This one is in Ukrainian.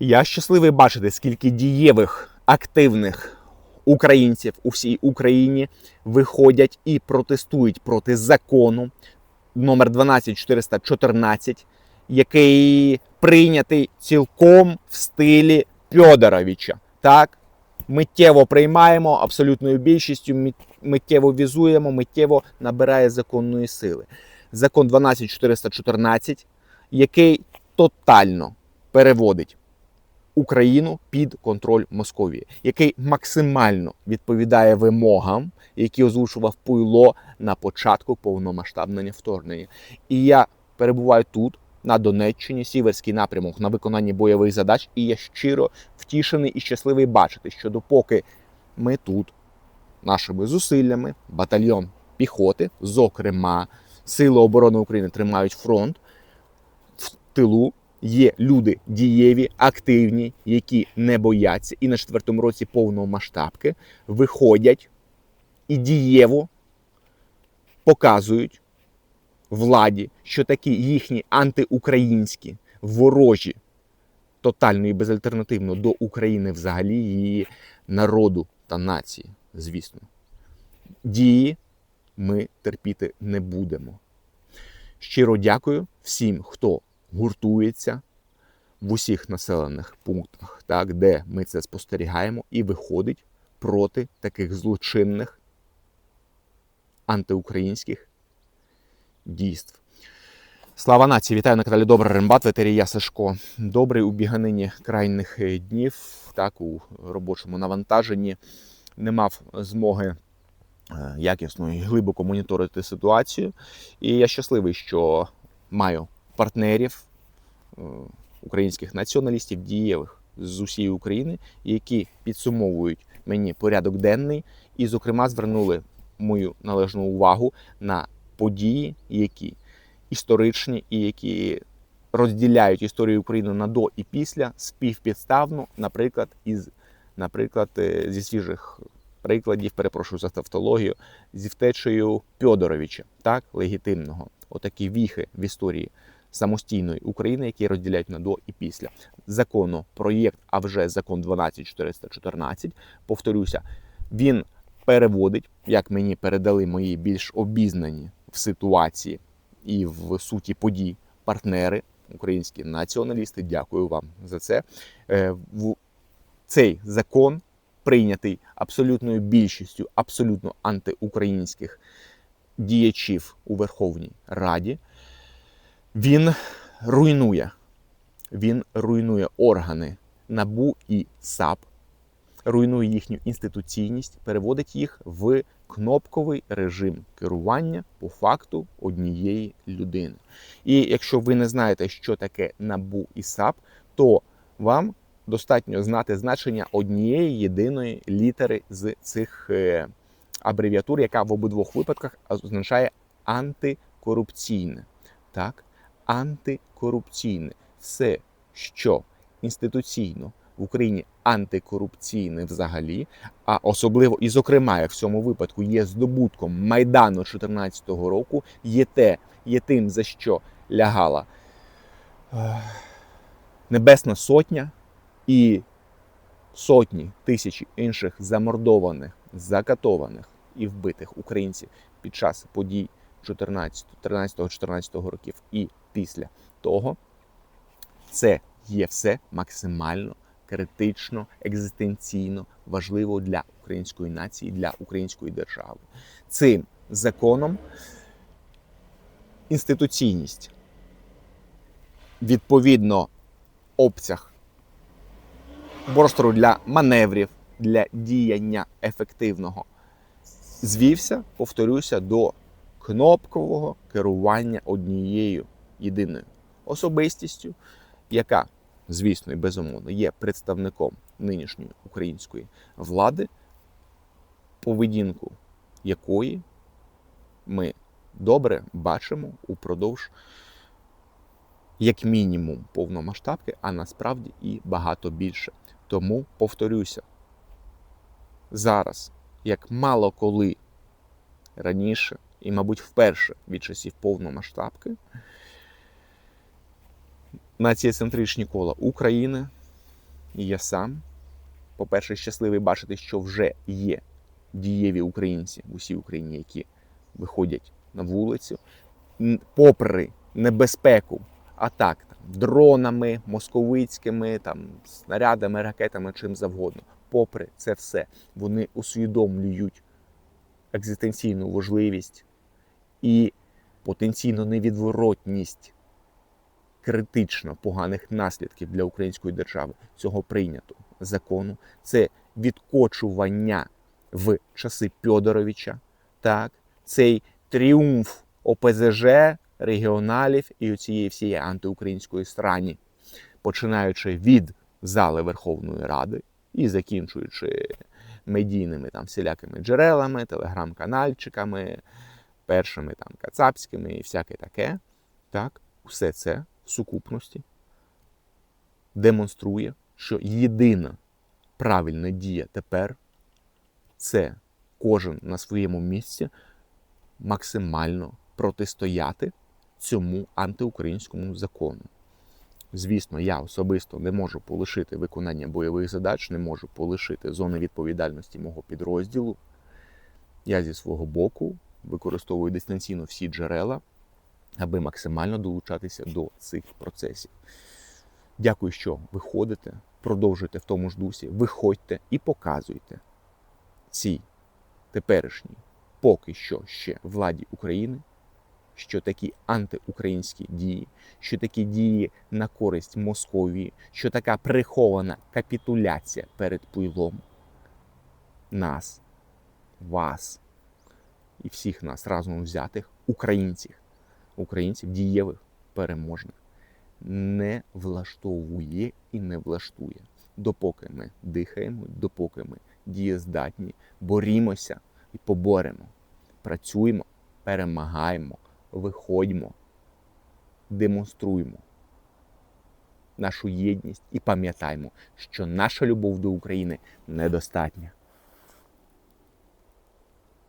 Я щасливий бачити, скільки дієвих, активних українців у всій Україні виходять і протестують проти закону номер 12414, який прийнятий цілком в стилі Фьодоровича. Так, миттєво приймаємо абсолютною більшістю, миттєво візуємо, миттєво набирає законної сили. Закон 12414, який тотально переводить Україну під контроль Московії, який максимально відповідає вимогам, які озвучував Пуйло на початку повномасштабного вторгнення. І я перебуваю тут, на Донеччині, сіверський напрямок на виконанні бойових задач, і я щиро втішений і щасливий бачити, що допоки ми тут, нашими зусиллями, батальйон піхоти, зокрема, Сили оборони України тримають фронт в тилу. Є люди дієві, активні, які не бояться, і на четвертому році повномасштабки виходять і дієво показують владі, що такі їхні антиукраїнські ворожі, тотально і безальтернативно до України взагалі, її народу та нації, звісно. Дії ми терпіти не будемо. Щиро дякую всім, хто гуртується в усіх населених пунктах, так, де ми це спостерігаємо, і виходить проти таких злочинних антиукраїнських дійств. Слава нації! Вітаю на каналі Добра Рембат, ветері я Сашко. Добрий у біганині крайних е, днів, так, у робочому навантаженні. Не мав змоги е, якісно і глибоко моніторити ситуацію. І я щасливий, що маю партнерів, е, українських націоналістів, дієвих з усієї України, які підсумовують мені порядок денний і, зокрема, звернули мою належну увагу на події, які історичні і які розділяють історію України на до і після співпідставно, наприклад, із, наприклад, е, зі свіжих прикладів, перепрошую за тавтологію, зі втечею Пьодоровича, так, легітимного, отакі віхи в історії самостійної України, які розділяють на до і після закону проєкт, а вже закон 12414, повторюся, він переводить, як мені передали мої більш обізнані в ситуації і в суті подій партнери, українські націоналісти. Дякую вам за це. Е, в- Цей закон прийнятий абсолютною більшістю абсолютно антиукраїнських діячів у Верховній Раді. Він руйнує. Він руйнує органи НАБУ і САП, руйнує їхню інституційність, переводить їх в кнопковий режим керування по факту однієї людини. І якщо ви не знаєте, що таке НАБУ і САП, то вам достатньо знати значення однієї єдиної літери з цих е, абревіатур, яка в обидвох випадках означає антикорупційне. Так? Антикорупційне. Все, що інституційно в Україні антикорупційне взагалі, а особливо і зокрема, як в цьому випадку є здобутком Майдану 2014 року, є те, є тим, за що лягала е, Небесна Сотня і сотні тисяч інших замордованих, закатованих і вбитих українців під час подій 13-14 років і після того, це є все максимально критично, екзистенційно важливо для української нації, для української держави. Цим законом інституційність, відповідно, обсяг простору для маневрів, для діяння ефективного звівся, повторюся, до кнопкового керування однією єдиною особистістю, яка, звісно і безумовно, є представником нинішньої української влади, поведінку якої ми добре бачимо упродовж, як мінімум, повномасштабки, а насправді і багато більше. Тому повторюся, зараз, як мало коли раніше, і, мабуть, вперше від часів повномасштабки, націєцентричні кола України І я сам, по-перше, щасливий бачити, що вже є дієві українці в усій Україні, які виходять на вулицю, попри небезпеку атак там, дронами, московицькими, там, снарядами, ракетами, чим завгодно. Попри це все, вони усвідомлюють екзистенційну важливість і потенційно невідворотність критично поганих наслідків для української держави цього прийнятого закону. Це відкочування в часи Пьодоровича, так, цей тріумф ОПЗЖ, регіоналів і цієї всієї антиукраїнської страні, починаючи від зали Верховної Ради і закінчуючи медійними там всілякими джерелами, телеграм-канальчиками, першими там кацапськими і всяке таке. Так, все це в сукупності демонструє, що єдина правильна дія тепер це кожен на своєму місці максимально протистояти цьому антиукраїнському закону. Звісно, я особисто не можу полишити виконання бойових задач, не можу полишити зони відповідальності мого підрозділу. Я зі свого боку використовую дистанційно всі джерела, аби максимально долучатися до цих процесів. Дякую, що виходите, продовжуйте в тому ж дусі, виходьте і показуйте цій теперішній, поки що ще владі України, що такі антиукраїнські дії, що такі дії на користь Московії, що така прихована капітуляція перед пуйлом нас, вас і всіх нас разом взятих українців, українців дієвих, переможних, не влаштовує і не влаштує, допоки ми дихаємо, допоки ми дієздатні, борімося і поборемо, працюємо, перемагаємо, виходьмо, демонструємо нашу єдність і пам'ятаємо, що наша любов до України недостатня.